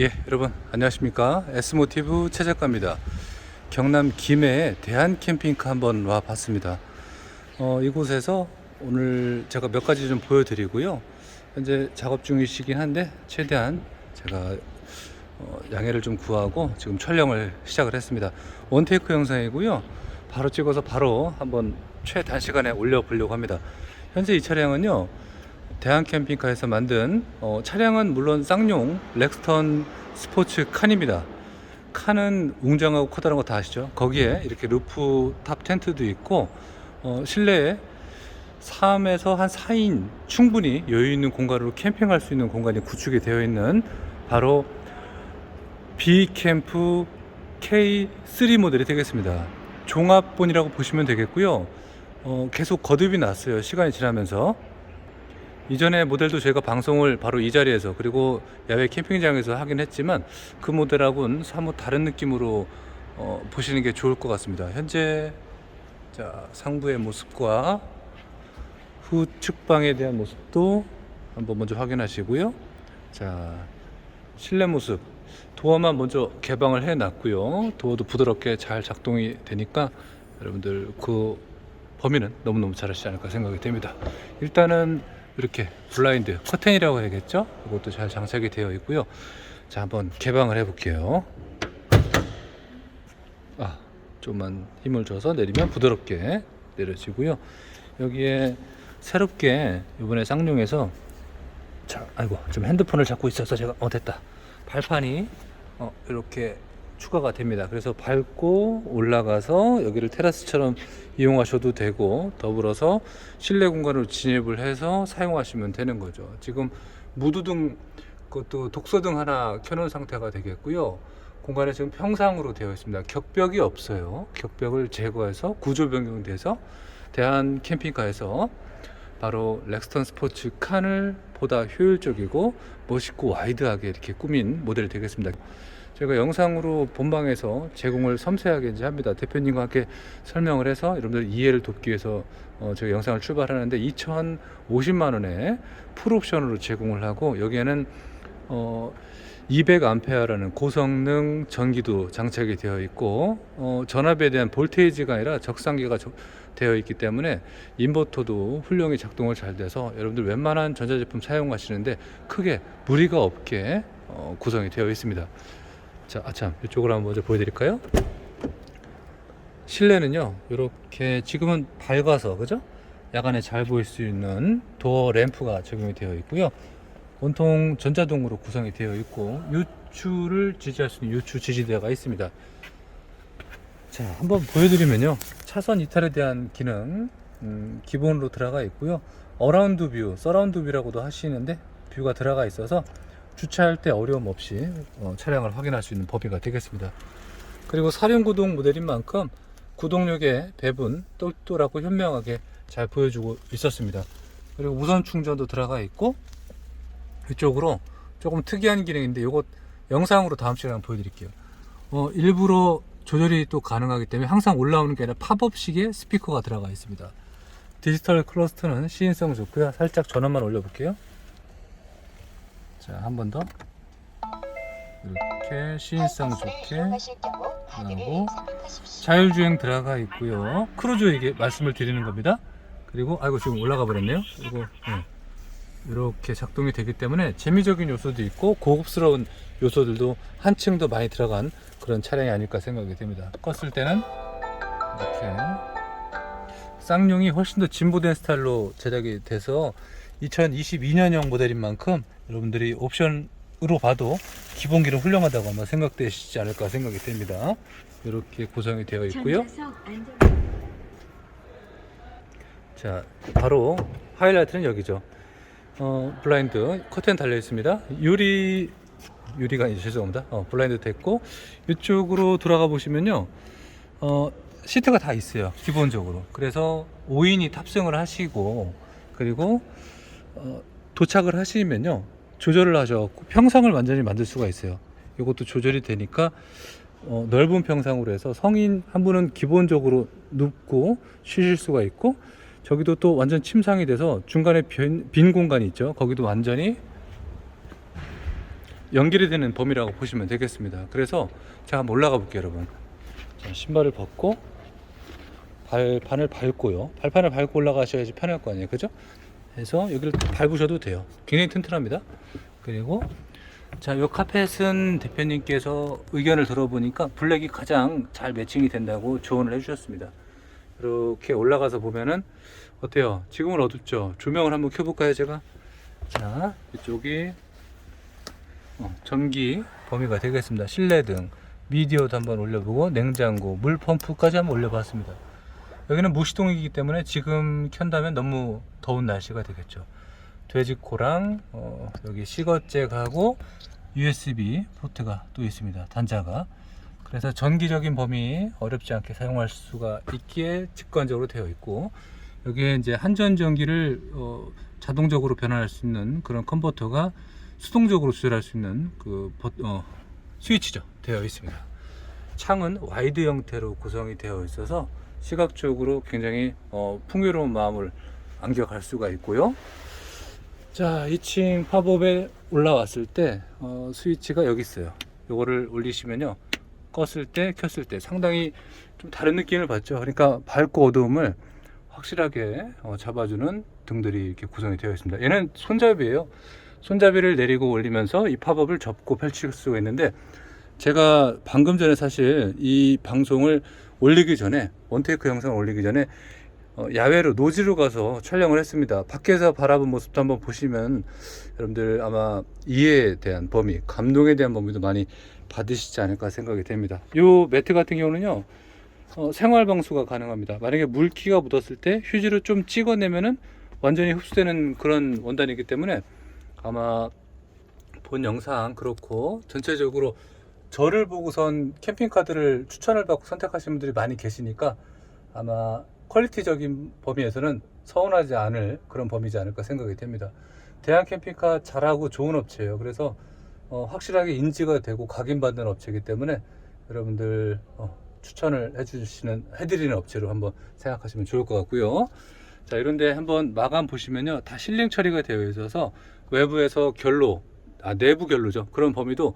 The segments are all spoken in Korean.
예, 여러분 안녕하십니까? S모티브 최 작가입니다. 경남 김해에 대한 캠핑카 한번 와 봤습니다. 어, 이곳에서 오늘 제가 몇 가지 좀 보여드리고요. 현재 작업 중이시긴 한데 최대한 제가 어, 양해를 좀 구하고 지금 촬영을 시작을 했습니다. 원테이크 영상이고요. 바로 찍어서 바로 한번 최단시간에 올려보려고 합니다. 현재 이 차량은요. 대한 캠핑카에서 만든 어, 차량은 물론 쌍용 렉스턴 스포츠 칸입니다. 칸은 웅장하고 커다란 거 다 아시죠? 거기에 이렇게 루프 탑 텐트도 있고 어, 실내에 3에서 한 4인 충분히 여유 있는 공간으로 캠핑할 수 있는 공간이 구축이 되어 있는 바로 비캠프 K3 모델이 되겠습니다. 종합본이라고 보시면 되겠고요. 어, 계속 거듭이 났어요. 시간이 지나면서. 이전에 모델도 저희가 방송을 바로 이 자리에서 그리고 야외 캠핑장에서 하긴 했지만 그 모델하고는 사뭇 다른 느낌으로 어, 보시는 게 좋을 것 같습니다. 현재 자 상부의 모습과 후 측방에 대한 모습도 한번 먼저 확인하시고요. 자 실내 모습 도어만 먼저 개방을 해 놨고요. 도어도 부드럽게 잘 작동이 되니까 여러분들 그 범위는 너무너무 잘하시지 않을까 생각이 됩니다. 일단은 이렇게 블라인드 커튼이라고 해야겠죠? 이것도 잘 장착이 되어 있고요. 자, 한번 개방을 해 볼게요. 아, 좀만 힘을 줘서 내리면 부드럽게 내려지고요. 여기에 새롭게 이번에 쌍용에서 자, 아이고, 좀 핸드폰을 잡고 있어서 제가 어 됐다. 발판이 어, 이렇게 추가가 됩니다. 그래서 밟고 올라가서 여기를 테라스처럼 이용하셔도 되고 더불어서 실내 공간으로 진입을 해서 사용하시면 되는 거죠. 지금 무드등 그것도 독서등 하나 켜놓은 상태가 되겠고요. 공간에 지금 평상으로 되어 있습니다. 격벽이 없어요. 격벽을 제거해서 구조 변경돼서 대한 캠핑카에서 바로 렉스턴 스포츠 칸을 보다 효율적이고 멋있고 와이드하게 이렇게 꾸민 모델이 되겠습니다. 제가 영상으로 본방에서 제공을 섬세하게 이제 합니다. 대표님과 함께 설명을 해서 여러분들 이해를 돕기 위해서 어, 제가 영상을 출발하는데 2,050만 원에 풀옵션으로 제공을 하고 여기에는 어, 200암페어라는 고성능 전기도 장착이 되어 있고 어, 전압에 대한 볼테이지가 아니라 적상기가 저- 되어 있기 때문에 인버터도 훌륭히 작동을 잘 돼서 여러분들 웬만한 전자제품 사용하시는데 크게 무리가 없게 어, 구성이 되어 있습니다. 자, 아참 이쪽으로 한번 먼저 보여드릴까요? 실내는요, 이렇게 지금은 밝아서 그죠? 야간에 잘 보일 수 있는 도어 램프가 적용이 되어 있고요. 온통 전자동으로 구성이 되어 있고 유추를 지지할 수 있는 유추 지지대가 있습니다. 자, 한번 보여드리면요. 차선 이탈에 대한 기능 음, 기본으로 들어가 있고요. 어라운드 뷰, 서라운드 뷰라고도 하시는데 뷰가 들어가 있어서 주차할 때 어려움 없이 어, 차량을 확인할 수 있는 범위가 되겠습니다. 그리고 사륜구동 모델인 만큼 구동력의 배분 똘똘하고 현명하게 잘 보여주고 있었습니다. 그리고 무선 충전도 들어가 있고 이쪽으로 조금 특이한 기능인데 이것 영상으로 다음 시간에 보여드릴게요. 어, 일부러 조절이 또 가능하기 때문에 항상 올라오는 게 아니라 팝업식의 스피커가 들어가 있습니다. 디지털 클러스터는 시인성 좋고요. 살짝 전원만 올려볼게요. 자, 한 번 더. 이렇게 시인성 좋게 하고 자율주행 들어가 있고요. 크루즈 이게 말씀을 드리는 겁니다. 그리고 아이고 지금 올라가 버렸네요. 그리고 네. 이렇게 작동이 되기 때문에 재미적인 요소도 있고 고급스러운 요소들도 한층 더 많이 들어간 그런 차량이 아닐까 생각이 됩니다. 껐을 때는 이렇게 쌍용이 훨씬 더 진보된 스타일로 제작이 돼서 2022년형 모델인 만큼 여러분들이 옵션으로 봐도 기본기는 훌륭하다고 아마 생각되시지 않을까 생각이 됩니다. 이렇게 구성이 되어 있고요. 자, 바로 하이라이트는 여기죠. 어, 블라인드 커튼 달려 있습니다. 유리 유리가. 죄송합니다. 어, 블라인드 됐고 이쪽으로 돌아가 보시면요. 어, 시트가 다 있어요. 기본적으로. 그래서 5인이 탑승을 하시고 그리고 어, 도착을 하시면요. 조절을 하셔갖고 평상을 완전히 만들 수가 있어요. 이것도 조절이 되니까 어, 넓은 평상으로 해서 성인 한 분은 기본적으로 눕고 쉬실 수가 있고 저기도 또 완전 침상이 돼서 중간에 빈, 빈 공간이 있죠. 거기도 완전히 연결이 되는 범위라고 보시면 되겠습니다. 그래서 제가 한번 올라가 볼게요, 여러분. 자, 신발을 벗고 발판을 밟고요. 발판을 밟고 올라가셔야지 편할 거 아니에요, 그죠? 해서 여기를 밟으셔도 돼요. 굉장히 튼튼합니다. 그리고 자, 요 카펫은 대표님께서 의견을 들어보니까 블랙이 가장 잘 매칭이 된다고 조언을 해주셨습니다. 이렇게 올라가서 보면은 어때요? 지금은 어둡죠? 조명을 한번 켜볼까요, 제가? 자, 이쪽이 어, 전기 범위가 되겠습니다. 실내등, 미디어도 한번 올려보고 냉장고, 물 펌프까지 한번 올려봤습니다. 여기는 무시동이기 때문에 지금 켠다면 너무 더운 날씨가 되겠죠. 돼지코랑 어, 여기 시거잭하고 USB 포트가 또 있습니다. 단자가. 그래서 전기적인 범위 어렵지 않게 사용할 수가 있기에 직관적으로 되어 있고 여기에 이제 한전 전기를 어, 자동적으로 변환할 수 있는 그런 컨버터가 수동적으로 조절할 수 있는 그 버- 어, 스위치죠 되어 있습니다. 창은 와이드 형태로 구성이 되어 있어서 시각적으로 굉장히 어, 풍요로운 마음을 안겨갈 수가 있고요. 자, 2층 팝업에 올라왔을 때 어, 스위치가 여기 있어요. 요거를 올리시면요. 껐을 때, 켰을 때 상당히 좀 다른 느낌을 받죠. 그러니까 밝고 어두움을 확실하게 어, 잡아주는 등들이 이렇게 구성이 되어 있습니다. 얘는 손잡이에요. 손잡이를 내리고 올리면서 이 팝업을 접고 펼칠 수가 있는데 제가 방금 전에 사실 이 방송을 올리기 전에 원테이크 영상을 올리기 전에 어, 야외로 노지로 가서 촬영을 했습니다. 밖에서 바라본 모습도 한번 보시면 여러분들 아마 이해에 대한 범위, 감동에 대한 범위도 많이 받으시지 않을까 생각이 됩니다. 이 매트 같은 경우는요, 어, 생활 방수가 가능합니다. 만약에 물기가 묻었을 때 휴지로 좀 찍어내면은 완전히 흡수되는 그런 원단이기 때문에 아마 본 영상 그렇고 전체적으로 저를 보고선 캠핑카드를 추천을 받고 선택하시는 분들이 많이 계시니까 아마 퀄리티적인 범위에서는 서운하지 않을 그런 범위지 않을까 생각이 됩니다. 대한 캠핑카 잘하고 좋은 업체예요. 그래서 어, 확실하게 인지가 되고 각인받는 업체이기 때문에 여러분들 어, 추천을 해주시는 해드리는 업체로 한번 생각하시면 좋을 것 같고요. 자 이런데 한번 마감 보시면요 다 실링 처리가 되어 있어서 외부에서 결로 아 내부 결로죠 그런 범위도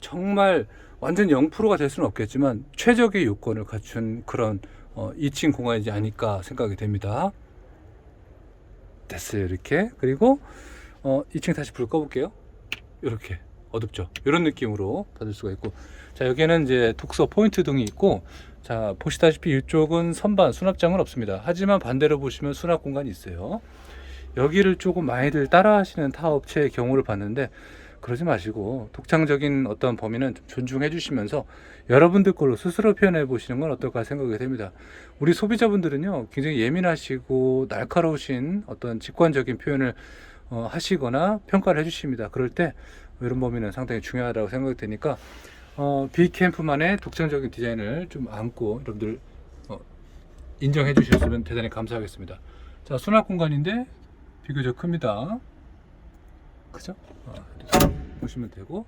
정말 완전 0%가 될 수는 없겠지만 최적의 요건을 갖춘 그런 어, 2층 공간이지 않을까 생각이 됩니다. 됐어요 이렇게 그리고 어, 2층 다시 불 꺼볼게요. 이렇게 어둡죠. 이런 느낌으로 받을 수가 있고 자 여기에는 이제 독서 포인트 등이 있고 자 보시다시피 이쪽은 선반 수납장은 없습니다. 하지만 반대로 보시면 수납 공간이 있어요. 여기를 조금 많이들 따라 하시는 타 업체의 경우를 봤는데 그러지 마시고 독창적인 어떤 범위는 좀 존중해 주시면서 여러분들 걸로 스스로 표현해 보시는 건 어떨까 생각이 됩니다. 우리 소비자분들은요 굉장히 예민하시고 날카로우신 어떤 직관적인 표현을 어, 하시거나 평가를 해주십니다. 그럴 때 이런 범위는 상당히 중요하다고 생각이 되니까 어, 빅캠프만의 독창적인 디자인을 좀 안고 여러분들 어, 인정해 주셨으면 대단히 감사하겠습니다. 자 수납 공간인데 비교적 큽니다. 그죠? 어, 보시면 되고.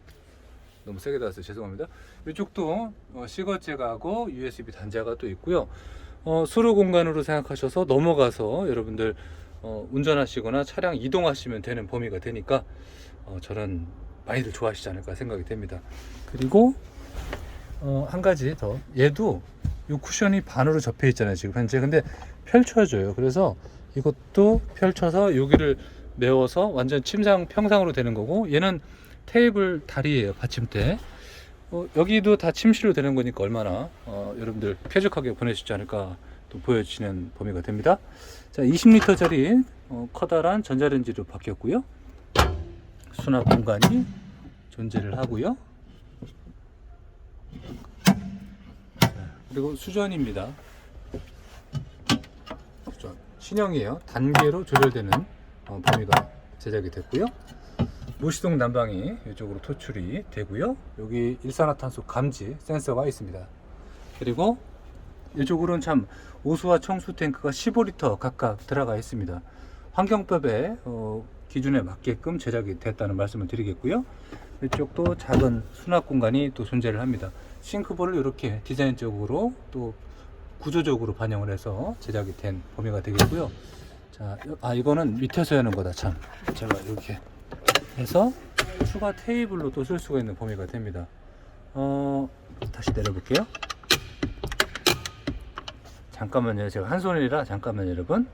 너무 세게 닿았어요. 죄송합니다. 이쪽도 어, 시거잭하고 USB 단자가 또 있고요. 어, 수로 공간으로 생각하셔서 넘어가서 여러분들 어, 운전하시거나 차량 이동하시면 되는 범위가 되니까 어, 저는 많이들 좋아하시지 않을까 생각이 됩니다. 그리고 어, 한 가지 더. 얘도 이 쿠션이 반으로 접혀 있잖아요 지금 현재. 근데 펼쳐져요. 그래서 이것도 펼쳐서 여기를 메워서 완전 침상 평상으로 되는 거고 얘는 테이블 다리예요 받침대. 어, 여기도 다 침실로 되는 거니까 얼마나 어, 여러분들 쾌적하게 보내시지 않을까 또 보여지는 범위가 됩니다. 자 20리터짜리 어, 커다란 전자레인지로 바뀌었고요. 수납 공간이 존재를 하고요. 자, 그리고 수전입니다. 수전. 신형이에요. 단계로 조절되는 어, 범위가 제작이 됐고요. 무시동 난방이 이쪽으로 토출이 되고요. 여기 일산화탄소 감지 센서가 있습니다. 그리고 이쪽으로는 참 오수와 청수 탱크가 15리터 각각 들어가 있습니다. 환경법의 어, 기준에 맞게끔 제작이 됐다는 말씀을 드리겠고요. 이쪽도 작은 수납 공간이 또 존재를 합니다. 싱크볼을 이렇게 디자인적으로 또 구조적으로 반영을 해서 제작이 된 범위가 되겠고요. 자, 아 이거는 밑에서 하는 거다 참. 제가 이렇게 해서 추가 테이블로 또 쓸 수가 있는 범위가 됩니다. 어, 다시 내려볼게요. 잠깐만요. 제가 한 손이라 잠깐만요, 여러분.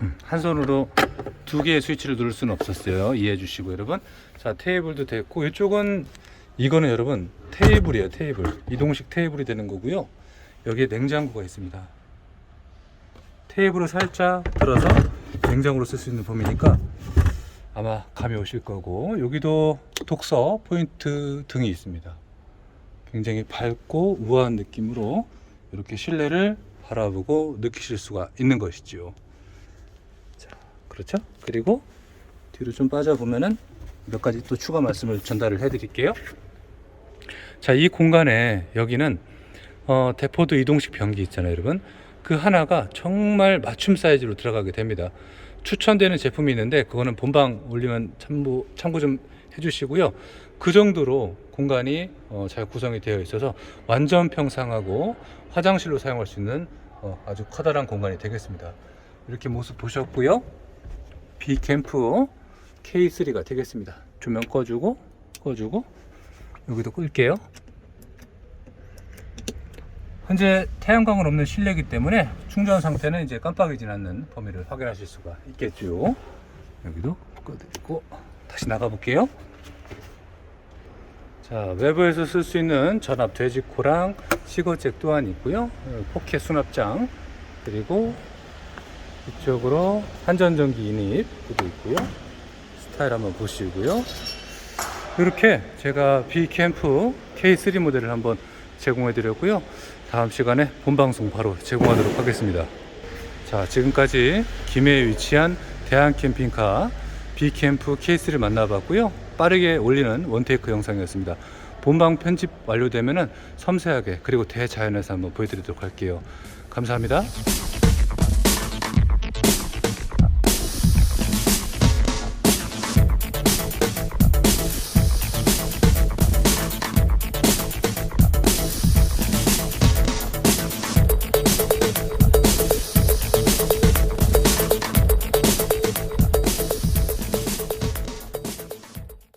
음, 한 손으로 두 개의 스위치를 누를 수는 없었어요. 이해해 주시고 여러분. 자, 테이블도 됐고 이쪽은 이거는 여러분 테이블이에요, 테이블. 이동식 테이블이 되는 거고요. 여기에 냉장고가 있습니다. 테이블을 살짝 들어서 냉장고로 쓸 수 있는 범위니까 아마 감이 오실 거고 여기도 독서 포인트 등이 있습니다. 굉장히 밝고 우아한 느낌으로 이렇게 실내를 바라보고 느끼실 수가 있는 것이지요. 자, 그렇죠? 그리고 뒤로 좀 빠져 보면은 몇 가지 또 추가 말씀을 전달을 해드릴게요. 자, 이 공간에 여기는 어, 대포드 이동식 변기 있잖아요, 여러분. 그 하나가 정말 맞춤 사이즈로 들어가게 됩니다. 추천되는 제품이 있는데 그거는 본방 올리면 참고 참고 좀 해주시고요. 그 정도로 공간이 어, 잘 구성이 되어 있어서 완전 평상하고 화장실로 사용할 수 있는 어, 아주 커다란 공간이 되겠습니다. 이렇게 모습 보셨고요. 비캠프 K3가 되겠습니다. 조명 꺼주고 꺼주고 여기도 끌게요. 현재 태양광은 없는 실내이기 때문에 충전 상태는 이제 깜빡이진 않는 범위를 확인하실 수가 있겠죠. 여기도 꺼드리고 다시 나가 볼게요. 자, 외부에서 쓸 수 있는 전압 돼지코랑 시거잭 또한 있고요. 어, 포켓 수납장 그리고 이쪽으로 한전전기 인입도 있고요. 스타일 한번 보시고요. 이렇게 제가 B캠프 K3 모델을 한번 제공해 드렸고요. 다음 시간에 본방송 바로 제공하도록 하겠습니다. 자, 지금까지 김해에 위치한 대한 캠핑카 B캠프 K3를 만나봤고요. 빠르게 올리는 원테이크 영상이었습니다. 본방 편집 완료되면은 섬세하게 그리고 대자연에서 한번 보여드리도록 할게요. 감사합니다.